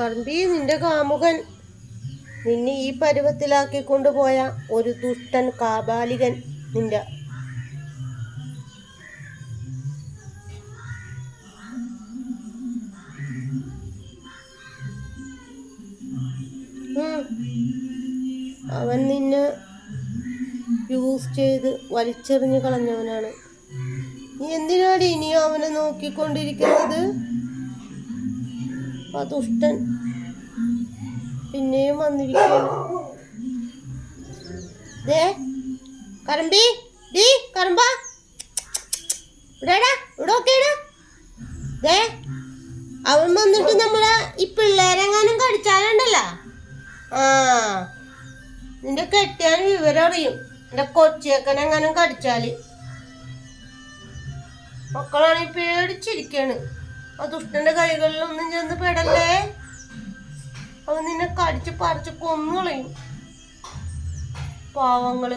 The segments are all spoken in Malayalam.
പറമ്പി നിന്റെ കാമുകൻ. നിന്നെ ഈ പരുവത്തിലാക്കി കൊണ്ടുപോയ ഒരു ദുഷ്ടൻ കാബാലികൻ നിന്റെ. അവൻ നിന്നെ യൂസ് ചെയ്ത് വലിച്ചെറിഞ്ഞു കളഞ്ഞവനാണ്. നീ എന്തിനാണ് ഇനിയും അവനെ നോക്കിക്കൊണ്ടിരിക്കുന്നത്? ആ ദുഷ്ടൻ വന്നിരിക്കുകയാണ് ദേ കരമ്പി ഡീ കറമ്പ. ഇവിടെടാ ഇവിടെ നോക്കിയടാ. ദേ അവൻ വന്നിട്ട് നമ്മളെ ഈ പിള്ളേരെങ്ങാനും കടിച്ചാലുണ്ടല്ലോ. ആ നിന്റെ കെട്ടിയാൻ വിവരം അറിയും. എന്റെ കൊച്ചിയൊക്കെനെങ്ങാനും കടിച്ചാൽ. മക്കളാണെങ്കിൽ പേടിച്ചിരിക്കാണ് ആ ദുഷ്ടന്റെ കൈകളിലൊന്നും ചെന്ന് പെടല്ലേ? അവൻ നിന്നെ കടിച്ച് പറിച്ച് കൊന്നുകളയും പാവങ്ങൾ.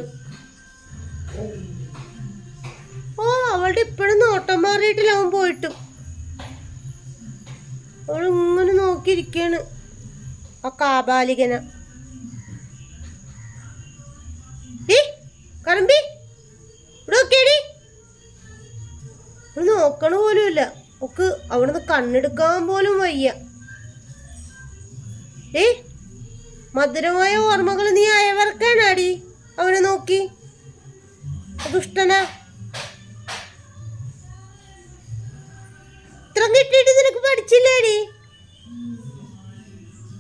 ഓ അവളുടെ ഇപ്പോഴും നോട്ടം മാറിയിട്ടില്ല അവൻ പോയിട്ട്. അവൾ ഇങ്ങനെ നോക്കിയിരിക്കാണ് ആ കാബാലികന. കറമ്പി ഇവിടെ നോക്കിയടി. നോക്കണ പോലുമില്ല. ഒക്കെ അവിടുന്ന് കണ്ണെടുക്കാൻ പോലും വയ്യ. ഏ? മധുരമായ ഓർമ്മകൾ നീ അയവർക്കാനാടി അവനെ നോക്കി. ദുഷ്ടനാ. ഇത്ര കിട്ടിയിട്ട് നിനക്ക് പഠിച്ചില്ലേടി?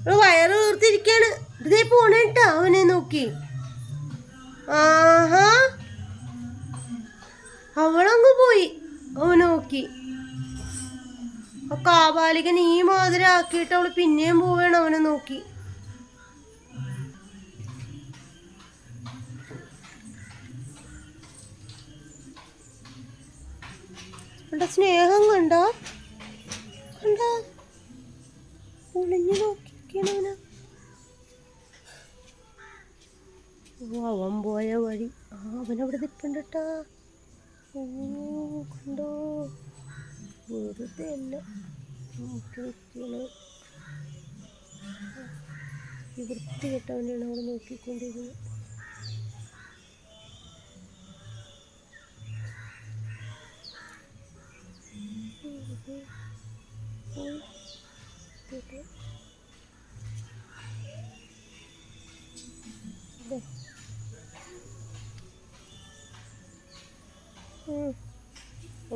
വയറ് വീർത്തിരിക്കാണ്. ഇതേ പോണേട്ടാ അവനെ നോക്കി. ആഹാ. അവളങ്ങ് പോയി. അവൻ നോക്കി. ആ കാബാലികൻ ഈ മാതിരി ആക്കിയിട്ട് അവൾ പിന്നെയും പോവുകയാണ് അവനെ നോക്കി. അവളുടെ സ്നേഹം കണ്ടോ? കണ്ടോ? ഒളിഞ്ഞു അവൻ പോയ വഴി. ആ അവനവിടെ നിൽപ്പുണ്ട് ഓ കണ്ടോ? വെറുതെ അല്ല നോക്കി നിൽക്കണ ഈ വൃത്തി കെട്ടവനാണ് അവിടെ നോക്കിക്കൊണ്ടിരുന്നത്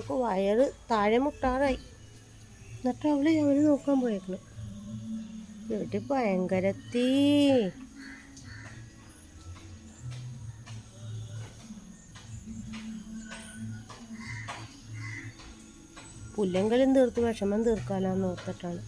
അവൾക്ക് വയറ് താഴെ മുട്ടാറായി. എന്നിട്ട് അവൾ അവന് നോക്കാൻ പോയേക്കണ്. ഭയങ്കര ഭയങ്കരത്തീ പുല്ലെങ്കിലും തീർത്ത് വിഷമം തീർക്കാനാന്ന് ഓർത്തിട്ടാണ്.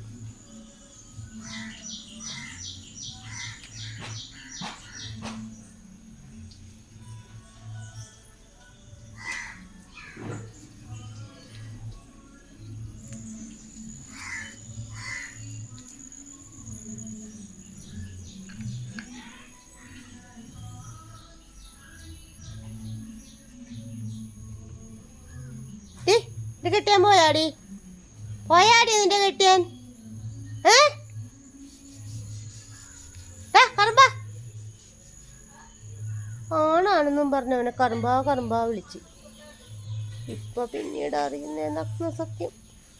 ഇത് കെട്ടിയാൻ പോയാടി? പോയാടി നിന്റെ കെട്ടിയാൻ? ഏ? കറുമ്പ. ആണാണെന്നും പറഞ്ഞവനെ കറുമ്പാ കറുമ്പാ വിളിച്ച്. ഇപ്പൊ പിന്നീട് അറിയുന്ന സത്യം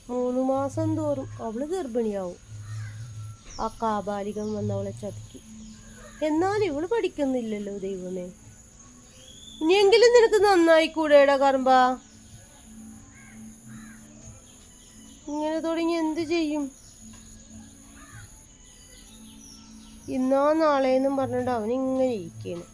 മൂന്ന് മാസം തോറും അവൾ ഗർഭിണിയാവും. ആ കാബാലികൻ വന്നവളെ ചതിക്കി. എന്നാൽ ഇവൾ പഠിക്കുന്നില്ലല്ലോ ദൈവമേ. ഇനിയെങ്കിലും നിനക്ക് നന്നായി കൂടെടാ കറുമ്പാ. ഇങ്ങനെ തുടങ്ങി എന്ത് ചെയ്യും? ഇന്നോ നാളെയെന്നും പറഞ്ഞിട്ട് അവൻ ഇങ്ങനെ ഇരിക്കുകയാണ്